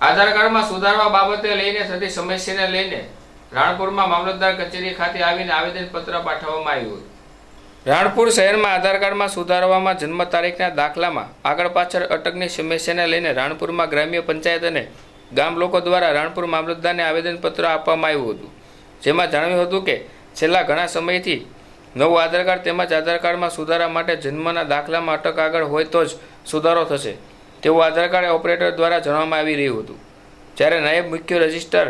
આધાર કાર્ડમાં સુધારવા બાબતે લઈને થતી સમસ્યાને લઈને રાણપુરમાં મામલતદાર કચેરી ખાતે આવીને આવેદનપત્ર પાઠવવામાં આવ્યું હતું રાણપુર શહેરમાં આધાર કાર્ડમાં સુધારવામાં જન્મ તારીખના દાખલામાં આગળ પાછળ અટકની સમસ્યાને લઈને રાણપુરમાં ગ્રામ્ય પંચાયત અને ગામ લોકો દ્વારા રાણપુર મામલતદારને આવેદનપત્ર આપવામાં આવ્યું હતું. જેમાં જણાવ્યું હતું કે છેલ્લા ઘણા સમયથી નવું આધાર કાર્ડ તેમજ આધાર કાર્ડમાં સુધારા માટે જન્મના દાખલામાં અટક આગળ હોય તો જ સુધારો થશે. તેવું આધાર કાર્ડ ઓપરેટર દ્વારા જણાવવામાં આવી રહ્યું હતું. જ્યારે નાયબ મુખ્ય રજિસ્ટ્રાર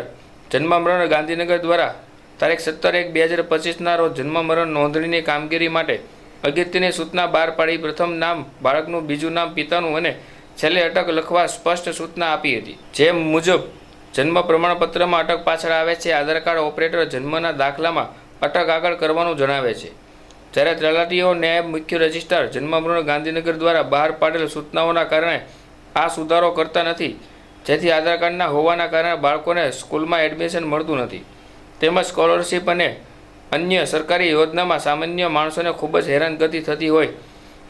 જન્મ મરણ ગાંધીનગર દ્વારા તારીખ સત્તર એક બે હજાર પચીસના રોજ જન્મ મરણ નોંધણીની કામગીરી માટે અગત્યની સૂચના બહાર પાડી પ્રથમ નામ, બાળકનું બીજું નામ, પિતાનું અને છેલ્લે અટક લખવા સ્પષ્ટ સૂચના આપી હતી. જે મુજબ, જન્મ પ્રમાણપત્રમાં અટક પાછળ આવે છે, આધાર કાર્ડ ઓપરેટર જન્મના દાખલામાં અટક આગળ કરવાનું જણાવે છે. જ્યારે તલાટીઓ નાયબ મુખ્ય રજિસ્ટ્રાર જન્મ ગાંધીનગર દ્વારા બહાર પાડેલ સૂચનાઓના કારણે આ સુધારો કરતા નથી, જેથી આધાર કાર્ડના હોવાના કારણે બાળકોને સ્કૂલમાં એડમિશન મળતું નથી. તેમજ સ્કોલરશિપ અને અન્ય સરકારી યોજનામાં સામાન્ય માણસોને ખૂબ જ હેરાનગતિ થતી હોય.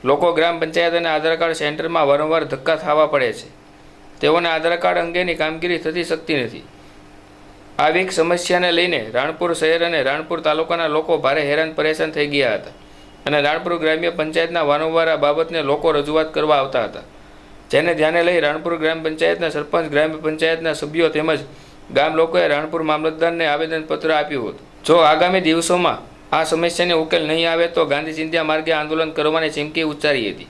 લોકો ગ્રામ પંચાયત અને આધાર કાર્ડ સેન્ટરમાં વારંવાર ધક્કા થવા પડે છે. તેઓને આધાર કાર્ડ અંગેની કામગીરી થતી શકતી નથી. આવી સમસ્યાને લઈને રાણપુર શહેર અને રાણપુર તાલુકાના લોકો ભારે હેરાન પરેશાન થઈ ગયા હતા અને રાણપુર ગ્રામ્ય પંચાયતના વારંવાર આ બાબતને લોકો રજૂઆત કરવા આવતા હતા. જેને ધ્યાને લઈ રાણપુર ગ્રામ પંચાયતના સરપંચ, ગ્રામ પંચાયતના સભ્યો તેમજ ગામ લોકોએ રાણપુર મામલતદારને આવેદનપત્ર આપ્યું હતું. જો આગામી દિવસોમાં આ સમસ્યાને ઉકેલ નહીં આવે તો ગાંધી ચિંધ્યા માર્ગે આંદોલન કરવાની ચીમકી ઉચ્ચારી હતી.